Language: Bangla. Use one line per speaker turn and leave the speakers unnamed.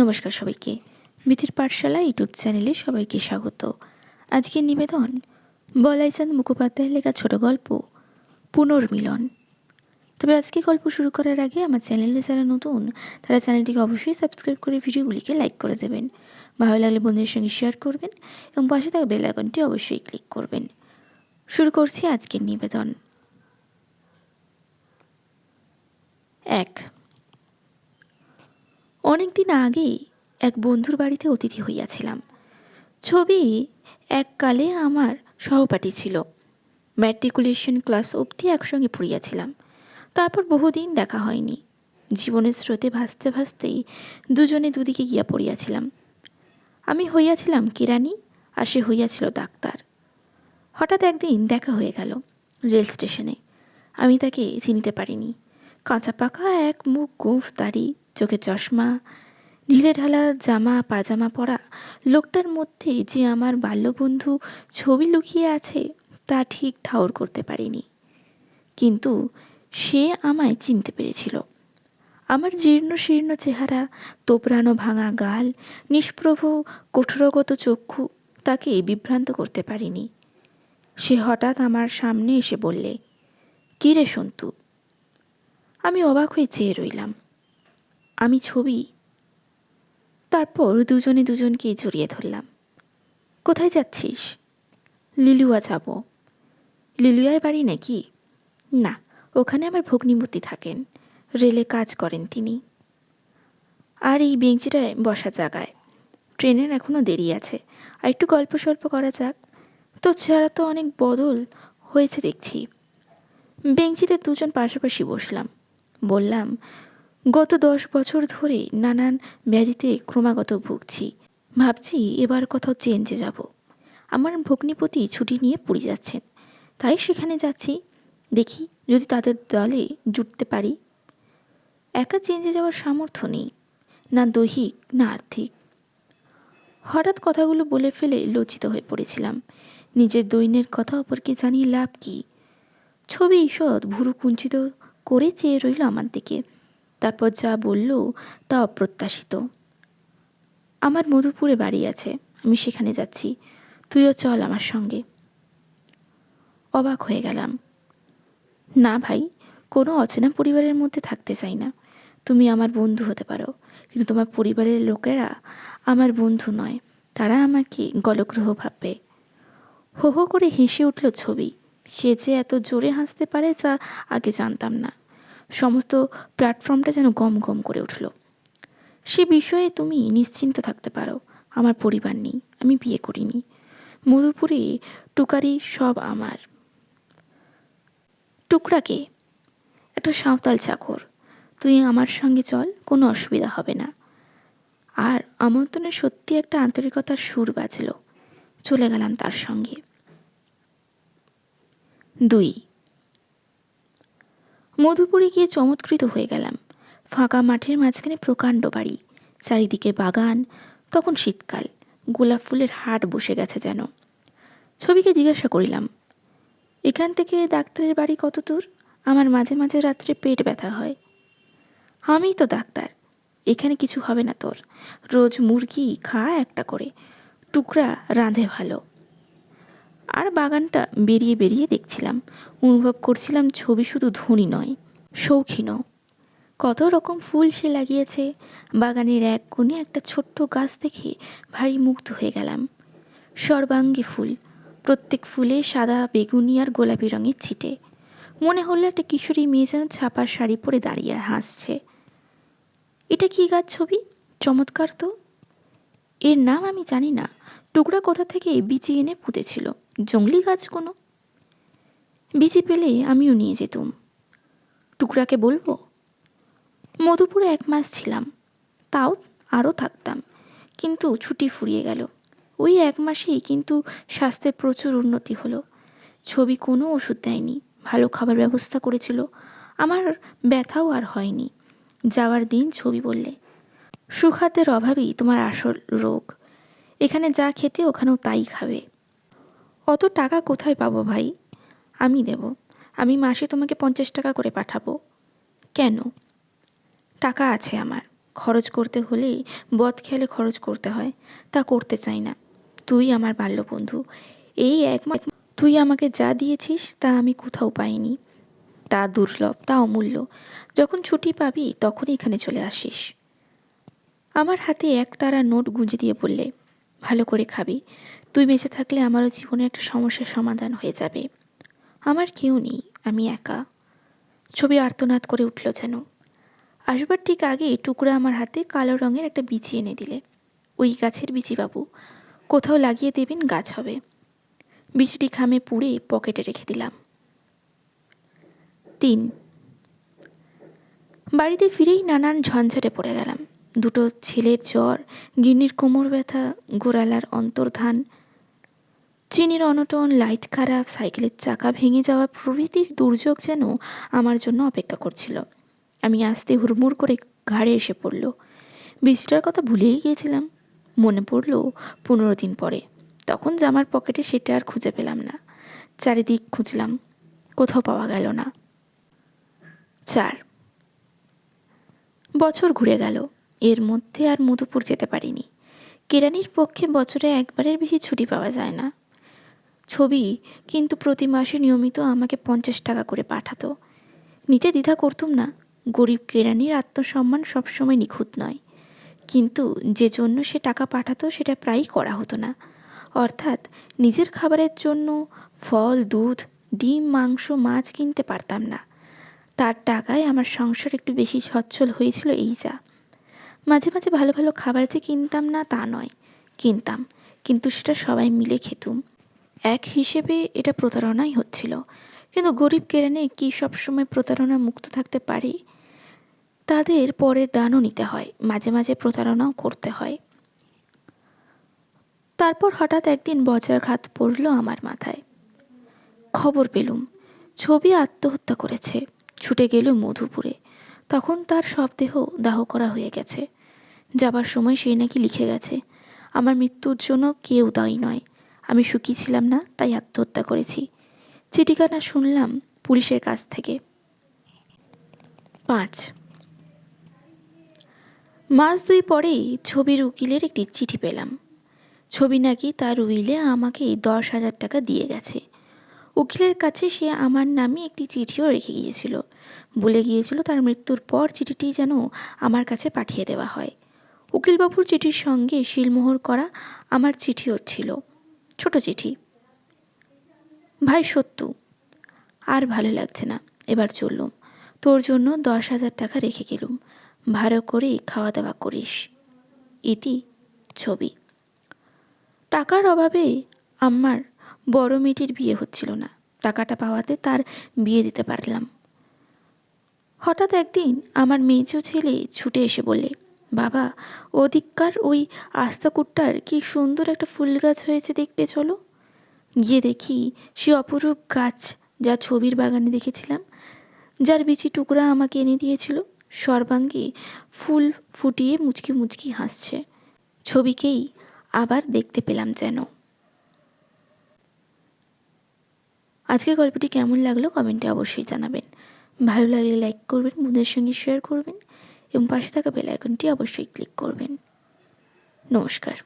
নমস্কার সবাইকে। মিথির পাঠশালা ইউটিউব চ্যানেলে সবাইকে স্বাগত। আজকের নিবেদন, বলাইচাঁদ মুখোপাধ্যায়ের লেখা ছোট গল্প, পুনর্মিলন। তবে আজকে গল্প শুরু করার আগে আমার চ্যানেলে যারা নতুন, তারা চ্যানেলটিকে অবশ্যই সাবস্ক্রাইব করে ভিডিওগুলিকে লাইক করে দেবেন। ভালো লাগলে বন্ধুদের সঙ্গে শেয়ার করবেন এবং পাশে থাকা বেল আইকনটি অবশ্যই ক্লিক করবেন। শুরু করছি আজকের নিবেদন। এক অনেক দিন আগেই এক বন্ধুর বাড়িতে অতিথি হইয়াছিলাম। ছবি এককালে আমার সহপাঠী ছিল। ম্যাট্রিকুলেশন ক্লাস অবধি একসঙ্গে পড়িয়াছিলাম। তারপর বহুদিন দেখা হয়নি। জীবনের স্রোতে ভাসতে ভাসতেই দুজনে দুদিকে গিয়া পড়িয়াছিলাম। আমি হইয়াছিলাম কেরানি আর সে হইয়াছিল ডাক্তার। হঠাৎ একদিন দেখা হয়ে গেল রেল স্টেশনে। আমি তাকে চিনিতে পারিনি। কাঁচা পাকা এক মুখ গোঁফ দাড়ি চোখে চশমা, ঢিলে ঢালা জামা, পাজামা পরা লোকটার মধ্যে যে আমার বাল্যবন্ধু ছবি লুকিয়ে আছে তা ঠিক ঠাউর করতে পারিনি। কিন্তু সে আমায় চিনতে পেরেছিল। আমার জীর্ণ শীর্ণ চেহারা তোপড়ানো ভাঙা গাল, নিষ্প্রভ, কঠোরগত চক্ষু তাকে বিভ্রান্ত করতে পারিনি। সে হঠাৎ আমার সামনে এসে বললে, কী রে সন্তু? আমি অবাক হয়ে চেয়ে রইলাম। আমি ছবি। তারপর দুজনে দুজনকে জড়িয়ে ধরলাম। কোথায় যাচ্ছিস? লিলুয়া যাব। লিলুয়ায় বাড়ি নাকি? না, ওখানে আমার ভগ্নিমূর্তি থাকেন। রেলে কাজ করেন তিনি। আর এই বেঞ্চিটায় বসা জায়গায়। ট্রেনের এখনও দেরি আছে। আর একটু গল্প সল্প করা যাক। তোর চেহারা তো অনেক বদল হয়েছে দেখছি। বেঞ্চিতে দুজন পাশাপাশি বসলাম। বললাম গত দশ বছর ধরে নানান ব্যাধিতে ক্রমাগত ভুগছি। ভাবছি এবার কোথাও চেঞ্জে যাব। আমার ভগ্নিপতি ছুটি নিয়ে পুরী যাচ্ছেন। তাই সেখানে যাচ্ছি। দেখি যদি তাদের দলে জুটতে পারি। একা চেঞ্জে যাওয়ার সামর্থ্য নেই। না দৈহিক, না আর্থিক। হঠাৎ কথাগুলো বলে ফেলে লজ্জিত হয়ে পড়েছিলাম। নিজের দৈন্যের কথা অপরকে জানিয়ে লাভ কি? ছবি, ঈষৎ, ভুরু কুঞ্চিত করে চেয়ে রইল আমার দিকে। তারপর যা বলল তা অপ্রত্যাশিত। আমার মধুপুরে বাড়ি আছে, আমি সেখানে যাচ্ছি। তুইও চল আমার সঙ্গে। অবাক হয়ে গেলাম। না ভাই, কোনো অচেনা পরিবারের মধ্যে থাকতে চাই না। তুমি আমার বন্ধু হতে পারো, কিন্তু তোমার পরিবারের লোকেরা আমার বন্ধু নয়। তারা আমাকে গলগ্রহ ভাববে। হো হো করে হেসে উঠল ছবি। সে যে এত জোরে হাসতে পারে যা আগে জানতাম না। সমস্ত প্ল্যাটফর্মটা যেন গম গম করে উঠল। সে বিষয়ে তুমি নিশ্চিন্ত থাকতে পারো, আমার পরিবার নেই, আমি বিয়ে করিনি। মধুপুরে টুকারি সব আমার। টুকরাকে একটা সাঁওতাল চাকর। তুই আমার সঙ্গে চল, কোনো অসুবিধা হবে না। আর আমন্ত্রণে সত্যি একটা আন্তরিকতার সুর বাজল। চলে গেলাম তার সঙ্গে। দুই মধুপুরে গিয়ে চমৎকৃত হয়ে গেলাম। ফাঁকা মাঠের মাঝখানে প্রকাণ্ড বাড়ি। চারিদিকে বাগান, তখন শীতকাল। গোলাপ ফুলের হাট বসে গেছে যেন। ছবিকে জিজ্ঞাসা করিলাম, এখান থেকে ডাক্তারের বাড়ি কত দূর? আমার মাঝে মাঝে রাত্রে পেট ব্যথা হয়। আমি তো ডাক্তার, এখানে কিছু হবে না তোর। রোজ মুরগি, খা একটা করে। টুকরা রাঁধে ভালো। আর বাগানটা বেরিয়ে বেরিয়ে দেখছিলাম। অনুভব করছিলাম ছবি শুধু ধনী নয় শৌখিনও কত রকম ফুল সে লাগিয়েছে। বাগানের এক কোণে একটা ছোট্ট গাছ দেখে ভারী মুগ্ধ হয়ে গেলাম। সর্বাঙ্গী ফুল, প্রত্যেক ফুলে সাদা, বেগুনি আর গোলাপি রঙের ছিটে। মনে হলো একটা কিশোরী মেয়ে যেন ছাপার শাড়ি পরে দাঁড়িয়ে হাসছে। এটা কি গাছ ছবি? চমৎকার তো। এর নাম আমি জানি না। টুকরা কোথা থেকে বিচি এনে পুঁতেছিল? জঙ্গলি গাছ কোনো বিচি পেলে আমিও নিয়ে যেতুম। টুকরাকে বলব, মধুপুরে এক মাস ছিলাম, তাও আরও থাকতাম, কিন্তু ছুটি ফুরিয়ে গেল। ওই এক মাসেই কিন্তু স্বাস্থ্যের প্রচুর উন্নতি হলো। ছবি কোনো ওষুধ দেয়নি, ভালো খাবার ব্যবস্থা করেছিল, আমার ব্যথাও আর হয়নি। যাওয়ার দিন ছবি বললে, সুখাতের অভাবেই তোমার আসল রোগ। এখানে যা খেতে ওখানেও তাই খাবে। অত টাকা কোথায় পাবো ভাই? আমি দেব। আমি মাসে তোমাকে পঞ্চাশ টাকা করে পাঠাবো। কেন? টাকা আছে আমার। খরচ করতে হলে বদ খেয়ালে খরচ করতে হয়। তা করতে চাই না। তুই আমার বাল্য বন্ধু এই এক তুই আমাকে যা দিয়েছিস তা আমি কোথাও পাইনি। তা দুর্লভ, তা অমূল্য। যখন ছুটি পাবি তখনই এখানে চলে আসিস। আমার হাতে এক তারা নোট গুঁজে দিয়ে বললে ভালো করে খাবি। তুই বেঁচে থাকলে আমারও জীবনে একটা সমস্যার সমাধান হয়ে যাবে। আমার কেউ নেই, আমি একা। ছবি আর্তনাদ করে উঠল যেন। আসবার ঠিক আগে টুকরা আমার হাতে কালো রঙের একটা বিচি এনে দিলে। ওই গাছের বিচি বাবু, কোথাও লাগিয়ে দেবেন গাছ হবে। বিচিটি খামে পুড়ে পকেটে রেখে দিলাম। তিন। বাড়িতে ফিরেই নানান ঝঞ্ঝাটে পড়ে গেলাম। দুটো ছেলের জ্বর, গিন্নির কোমর ব্যথা, গোড়ালার অন্তর্ধান। চিনির অনটন, লাইট খারাপ, সাইকেলের চাকা ভেঙে যাওয়া প্রভৃতি দুর্যোগ যেন আমার জন্য অপেক্ষা করছিল। আমি আসতে হুড়মুড় করে ঘাড়ে এসে পড়ল। বীজটার কথা ভুলেই গিয়েছিলাম। মনে পড়ল পনেরো দিন পরে। তখন জামার পকেটে সেটা আর খুঁজে পেলাম না। চারিদিক খুঁজলাম। কোথাও পাওয়া গেল না। চার। বছর ঘুরে গেল। এর মধ্যে আর মধুপুর যেতে পারিনি। কেরানির পক্ষে বছরে একবারের বেশি ছুটি পাওয়া যায় না। ছবি কিন্তু প্রতি মাসে নিয়মিত আমাকে পঞ্চাশ টাকা করে পাঠাতো। নিতে দ্বিধা করতুম না, গরিব কেরানির আত্মসম্মান সবসময় নিখুঁত নয়। কিন্তু যে জন্য সে টাকা পাঠাতো সেটা প্রায়ই করা হতো না। অর্থাৎ নিজের খাবারের জন্য ফল, দুধ, ডিম, মাংস, মাছ কিনতে পারতাম না। তার টাকায় আমার সংসার একটু বেশি সচ্ছল হয়েছিল এই যা। মাঝে মাঝে ভালো ভালো খাবার যে কিনতাম না তা নয়। কিনতাম। কিন্তু সেটা সবাই মিলে খেতুম। এক হিসেবে এটা প্রতারণাই হচ্ছিল। কিন্তু গরিব কেরানি কি সবসময় প্রতারণা মুক্ত থাকতে পারে? তাদের পরে দানও নিতে হয়, মাঝে মাঝে প্রতারণাও করতে হয়। তারপর হঠাৎ একদিন বজ্রাঘাত পড়ল আমার মাথায়। খবর পেলুম, ছবি আত্মহত্যা করেছে, ছুটে গেল মধুপুরে। তখন তার সব দেহ দাহ করা হয়ে গেছে। যাবার সময় সে নাকি লিখে গেছে, আমার মৃত্যুর জন্য কেউ দায়ী নয়, আমি সুখী ছিলাম না, তাই আত্মহত্যা করেছি। চিঠিখানা শুনলাম পুলিশের কাছ থেকে। পাঁচ। মাস দুই পরেই ছবির উকিলের একটি চিঠি পেলাম। ছবি নাকি তার উইলে আমাকে দশ হাজার টাকা দিয়ে গেছে। উকিলের কাছে সে আমার নামে একটি চিঠিও রেখে গিয়েছিল। বলে গিয়েছিল তার মৃত্যুর পর চিঠিটি যেন আমার কাছে পাঠিয়ে দেওয়া হয়। উকিলবাবুর চিঠির সঙ্গে শিলমোহর করা আমার চিঠিও ছিল, ছোট চিঠি। ভাই সত্যু আর ভালো লাগছে না। এবার চললুম। তোর জন্য দশ হাজার টাকা রেখে গেলুম। ভালো করে খাওয়া দাওয়া করিস। ইতি, ছবি। টাকার অভাবে আমার বড় মেয়েটির বিয়ে হচ্ছিল না। টাকাটা পাওয়াতে তার বিয়ে দিতে পারলাম। হঠাৎ একদিন আমার মেজো ছেলে ছুটে এসে বললে বাবা, ওদিককার ওই আস্তাকুটটার কি সুন্দর একটা ফুল গাছ হয়েছে দেখবে চলো। গিয়ে দেখি সে অপরূপ গাছ যা ছবির বাগানে দেখেছিলাম, যার বিচি টুকরা আমাকে এনে দিয়েছিল। সর্বাঙ্গে ফুল ফুটিয়ে মুচকি মুচকি হাসছে। ছবিকেই আবার দেখতে পেলাম যেন। আজকের গল্পটি কেমন লাগল কমেন্টে অবশ্যই জানাবেন। ভালো লাগলে লাইক করবেন, বন্ধুদের সঙ্গে শেয়ার করবেন। এবং পাশে থাকা বেল আইকনটি অবশ্যই ক্লিক করবেন। নমস্কার।